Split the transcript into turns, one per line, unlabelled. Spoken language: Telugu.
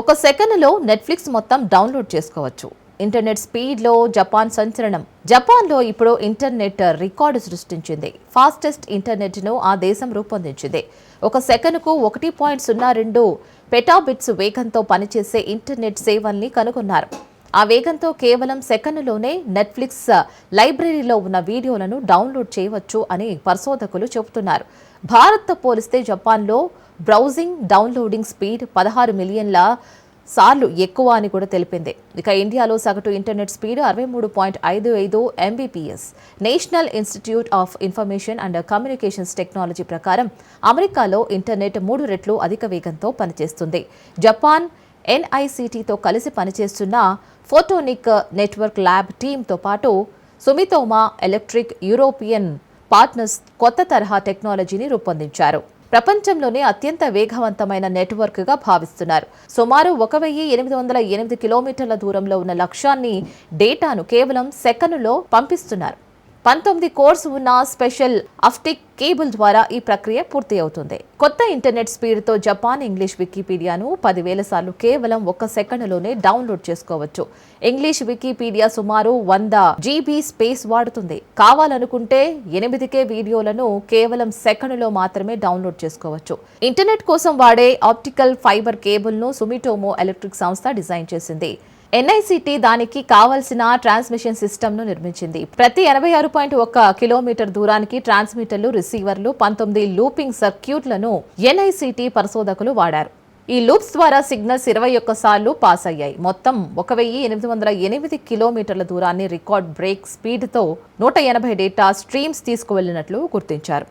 ఒక సెకనులో నెట్ఫ్లిక్స్ మొత్తం డౌన్లోడ్ చేసుకోవచ్చు. ఇంటర్నెట్ స్పీడ్లో జపాన్ సంచలనం. జపాన్లో ఇప్పుడు ఇంటర్నెట్ రికార్డు సృష్టించింది. ఫాస్టెస్ట్ ఇంటర్నెట్ను ఆ దేశం రూపొందించింది. ఒక సెకనుకు ఒకటి పాయింట్ సున్నా రెండు పెటాబిట్స్ వేగంతో పనిచేసే ఇంటర్నెట్ సేవల్ని కనుగొన్నారు. ఆ వేగంతో కేవలం సెకండ్లోనే నెట్ఫ్లిక్స్ uh, లైబ్రరీలో ఉన్న వీడియోలను డౌన్లోడ్ చేయవచ్చు అని పరిశోధకులు చెబుతున్నారు. భారత్తో పోలిస్తే జపాన్లో బ్రౌజింగ్ డౌన్లోడింగ్ స్పీడ్ పదహారు మిలియన్ల సార్లు ఎక్కువ అని కూడా తెలిపింది. ఇక ఇండియాలో సగటు ఇంటర్నెట్ స్పీడ్ అరవై మూడు పాయింట్ ఐదు ఐదు Mbps National Institute of Information and Communications Technology ప్రకారం అమెరికాలో ఇంటర్నెట్ మూడు రెట్లు అధిక వేగంతో పనిచేస్తుంది. జపాన్ ఎన్ఐసిటీతో కలిసి పనిచేస్తున్న ఫోటోనిక్ నెట్వర్క్ ల్యాబ్ టీంతో పాటు సుమితోమా ఎలక్ట్రిక్ యూరోపియన్ పార్ట్నర్స్ కొత్త తరహా టెక్నాలజీని రూపొందించారు. ప్రపంచంలోనే అత్యంత వేగవంతమైన నెట్వర్క్గా భావిస్తున్నారు. సుమారు ఒక వెయ్యి ఎనిమిది వందల ఎనిమిది కిలోమీటర్ల దూరంలో ఉన్న లక్ష్యాన్ని డేటాను కేవలం సెకనులో పంపిస్తున్నారు. పంతొమ్మిది కోర్స్ ఉన్న స్పెషల్ అఫ్టిక్ కేబుల్ ద్వారా ఈ ప్రక్రియ పూర్తి అవుతుంది. కొత్త ఇంటర్నెట్ స్పీడ్తో జపాన్ ఇంగ్లీష్ వికీపీడియాను పదివేల సార్లు కేవలం ఒక సెకండ్లోనే డౌన్లోడ్ చేసుకోవచ్చు. ఇంగ్లీష్ వికీపీడియా సుమారు వంద జీబీ స్పేస్ వాడుతుంది. కావాలనుకుంటే ఎనిమిదికే వీడియోలను కేవలం సెకండ్లో మాత్రమే డౌన్లోడ్ చేసుకోవచ్చు. ఇంటర్నెట్ కోసం వాడే ఆప్టికల్ ఫైబర్ కేబుల్ను సుమిటోమో ఎలక్ట్రిక్ సంస్థ డిజైన్ చేసింది. ఎన్ఐసిటి దానికి కావలసిన ట్రాన్స్మిషన్ సిస్టమ్ను నిర్మించింది. ప్రతి ఎనభై ఆరు పాయింట్ ఒక్క కిలోమీటర్ దూరానికి ట్రాన్స్మిటర్లు రిసీవర్లు పంతొమ్మిది లూపింగ్ సర్క్యూట్లను ఎన్ఐసిటి పరిశోధకులు వాడారు. ఈ లూప్స్ ద్వారా సిగ్నల్స్ ఇరవై ఒక్క సార్లు పాస్ అయ్యాయి. మొత్తం ఒక వెయ్యి ఎనిమిది వందల ఎనిమిది కిలోమీటర్ల దూరాన్ని రికార్డ్ బ్రేక్ స్పీడ్తో నూట ఎనభై డేటా స్ట్రీమ్స్ తీసుకువెళ్ళినట్లు గుర్తించారు.